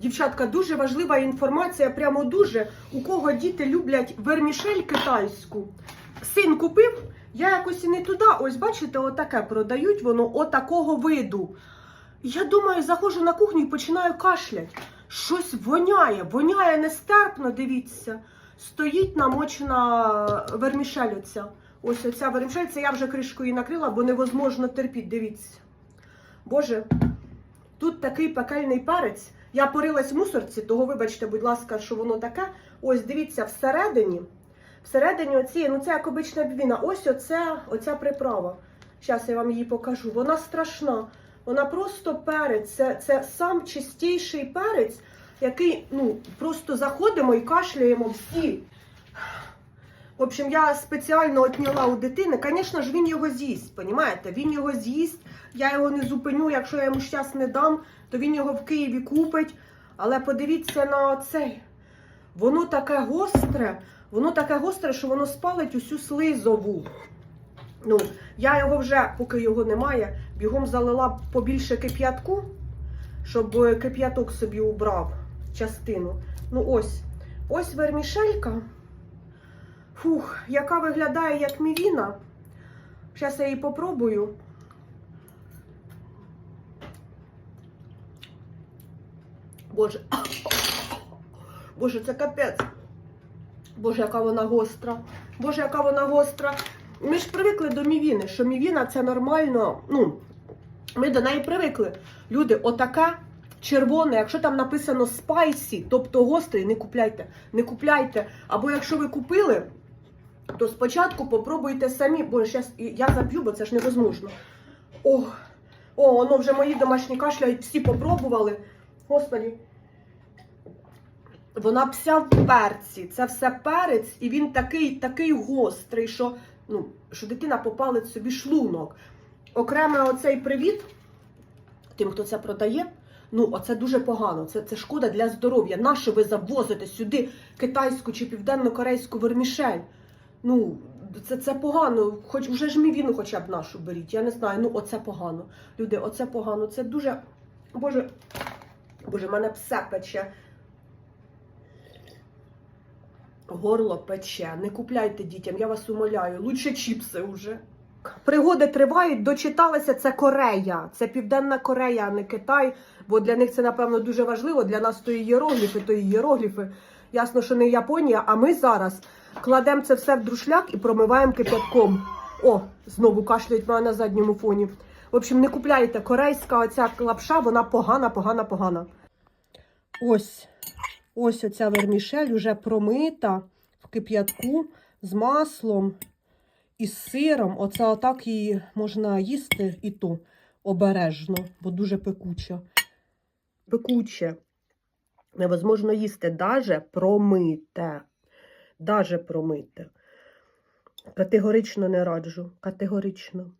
Дівчатка, дуже важлива інформація, прямо дуже. У кого діти люблять вермішель китайську. Син купив, я якось і не туди. Ось бачите, отаке продають воно отакого виду. Я думаю, заходжу на кухню і починаю кашлять. Щось воняє, воняє нестерпно, дивіться. Стоїть намочена вермішель оця. Ось оця вермішель, це я вже кришкою накрила, бо невозможно терпіти, дивіться. Боже, тут такий пекельний перець. Я порилась в мусорці, того вибачте, будь ласка, що воно таке. Ось дивіться, всередині. Всередині оці, ну це як обична бвіна. Ось оце, оця приправа. Зараз я вам її покажу. Вона страшна. Вона просто перець. Це, це сам чистіший перець, який ну, просто заходимо і кашляємо всі. В общем, я спеціально отняла у дитини. Звісно ж, він його з'їсть, понімаєте? Він його з'їсть, я його не зупиню. Якщо я йому щас не дам, то він його в Києві купить. Але подивіться на цей. Воно таке гостре, воно таке гостре, що воно спалить усю слизову. Ну, я його вже, поки його немає, бігом залила побільше кип'ятку, щоб е, кип'яток собі убрав частину. Ну ось, ось вермішелька. Фух, яка виглядає як мівіна. Зараз я її попробую. Боже. Боже, це капець. Боже, яка вона гостра. Боже, яка вона гостра. Ми ж привикли до мівіни, що мівіна це нормально. Ну, ми до неї привикли. Люди, отаке червоне, якщо там написано спайсі, тобто гострий, не купляйте. Не купляйте. Або якщо ви купили, то спочатку попробуйте самі, бо зараз я заб'ю, бо це ж невозможно. О, о, воно вже мої домашні кашляють, всі попробували. Господи. Вона вся в перці. Це все перець, і він такий, такий гострий, що, ну, що дитина попалить собі шлунок. Окремо оцей привіт тим, хто це продає. Ну, оце дуже погано. Це, це шкода для здоров'я. Нащо ви завозите сюди китайську чи південно-корейську вермішель? Ну, це, це погано. Хоч вже ж мівіну хоча б нашу беріть. Я не знаю. Ну, оце погано. Люди, оце погано. Це дуже. Боже, Боже, мене все пече. Горло пече. Не купляйте дітям, я вас умоляю. Лучше чіпси вже. Пригоди тривають, дочиталася це Корея. Це Південна Корея, а не Китай. Бо для них це, напевно, дуже важливо. Для нас то ієрогліфи, то ієрогліфи. Ясно, що не Японія, а ми зараз кладемо це все в друшляк і промиваємо кипятком. О, знову кашляють мене на задньому фоні. В общем, не купляйте корейська оця лапша, вона погана, погана, погана. Ось, ось оця вермішель вже промита в кип'ятку з маслом і з сиром. Оце отак її можна їсти і то обережно, бо дуже пекуча. Пекуче. Невозможно їсти, даже промите. Даже промите. Категорично не раджу. Категорично.